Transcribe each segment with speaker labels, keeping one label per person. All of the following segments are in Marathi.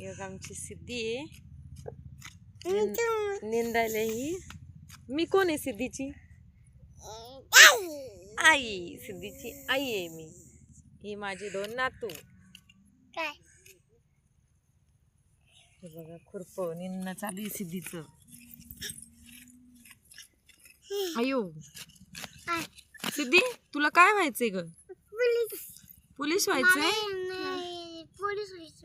Speaker 1: एक आमची सिद्धी आहे. निंदायला ही. मी कोण आहे सिद्धीची? आई. सिद्धीची आई आहे मी. ही माझी दोन नातू. हे बघा खुरप. निंदणं चालू आहे सिद्धीचं.
Speaker 2: काय
Speaker 1: सिद्धी तुला काय व्हायचंय ग?
Speaker 2: पोलीस.
Speaker 1: पोलीस व्हायचंय
Speaker 2: नाही, पोलीस व्हायचं मला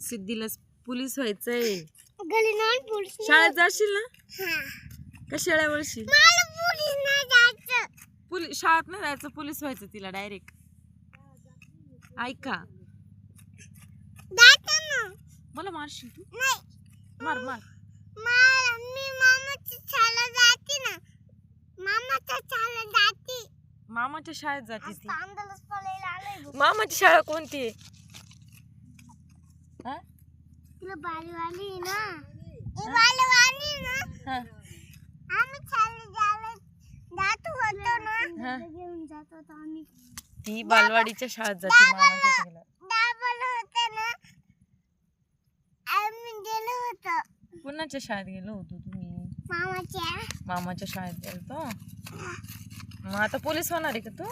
Speaker 1: सिद्धीला पोलीस व्हायचंय.
Speaker 2: गली नाही पोलीस
Speaker 1: शाळेत जाशील ना? का शाळा वळशी?
Speaker 2: मला पोलीस नाही जायचं.
Speaker 1: पोलीस शाळेत नाही जायचं पोलीस व्हायचं तिला डायरेक्ट ऐका. मला मारशील तू?
Speaker 2: नाही.
Speaker 1: मार मार.
Speaker 2: मला मी मामाच्या शाळेला जाते ना. मामाच्या जाते.
Speaker 1: मामाच्या शाळेत जाते. मामाची शाळा कोणती आहे?
Speaker 2: तुला बालवाडी आहे ना. बालवाडी आहे ना.
Speaker 1: हा,
Speaker 2: आम्ही शाळेला जायला जात होतो ना.
Speaker 1: हा.
Speaker 2: घेऊन जात होतो आम्ही.
Speaker 1: ती बालवाडीच्या शाळेत जाते मामाच्या
Speaker 2: होते ना. आम्ही गेलो होतो.
Speaker 1: कुणाच्या शाळेत गेलो होतो तुम्ही?
Speaker 2: मामाच्या.
Speaker 1: मामाच्या शाळेत गेलतो? मग आता पोलीस होणार आहे का तू?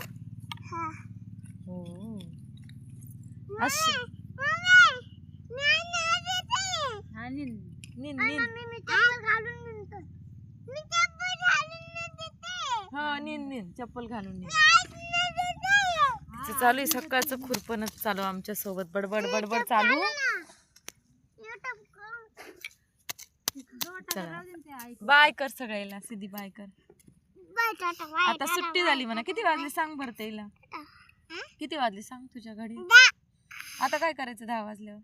Speaker 2: हा.
Speaker 1: हो. अशी निन निन.
Speaker 2: चप्पल घालून निघतो मी चप्पल घालून नाही देते
Speaker 1: हो निन निन. चप्पल घालून निन. चालू आहे सकाळचं खुरपणच चालू आमच्यासोबत बडबड बडबड चालू. बाय कर सगळ्याला सिद्धी बाय कर.
Speaker 2: बाय टाटा बाय
Speaker 1: आता सुट्टी झाली म्हणा. किती वाजले? सांग बरं.
Speaker 2: हा?
Speaker 1: किती वाजले? सांग तुझ्या घडी. आता काय करायचं दहा वाजल्यावर?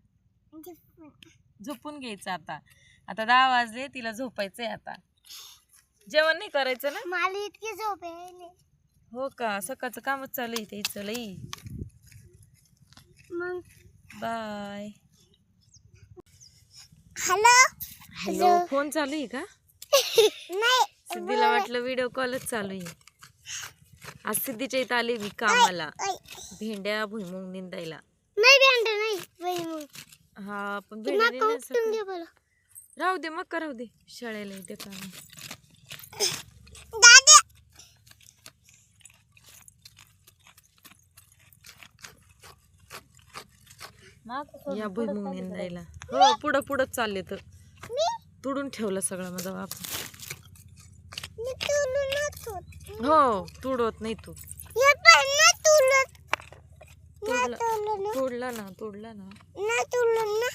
Speaker 1: झोपून घ्यायचं आता. आता दहा वाजले तिला झोपायचंय आता. जेवण नाही करायचं ना?
Speaker 2: मला इतकी झोप यायली.
Speaker 1: हो का? सकाळचं कामच चालू आहे लई.
Speaker 2: मग?
Speaker 1: बाय.
Speaker 2: हॅलो?
Speaker 1: हॅलो फोन चालू आहे का?
Speaker 2: नाही.
Speaker 1: सिद्धीला वाटलं व्हिडिओ कॉलच चालू आहे. आज सिद्धीच्या इथं आली मी कामाला. भेंड्या भुईमुंग निंदायला.
Speaker 2: नाही भेंड.
Speaker 1: हा पण
Speaker 2: घे
Speaker 1: राहू दे मग राहू दे. शाळेला इथे काम
Speaker 2: दादा!
Speaker 1: या भुईमुंग निंदायला हो पुढं पुढं चालले तर.
Speaker 2: मी?
Speaker 1: तुडून ठेवलं सगळं माझा बाप हो तुडवत नाही तू.
Speaker 2: हे
Speaker 1: तोडलं.
Speaker 2: ना.
Speaker 1: तोडला ना तोडला
Speaker 2: ना. तुला ना.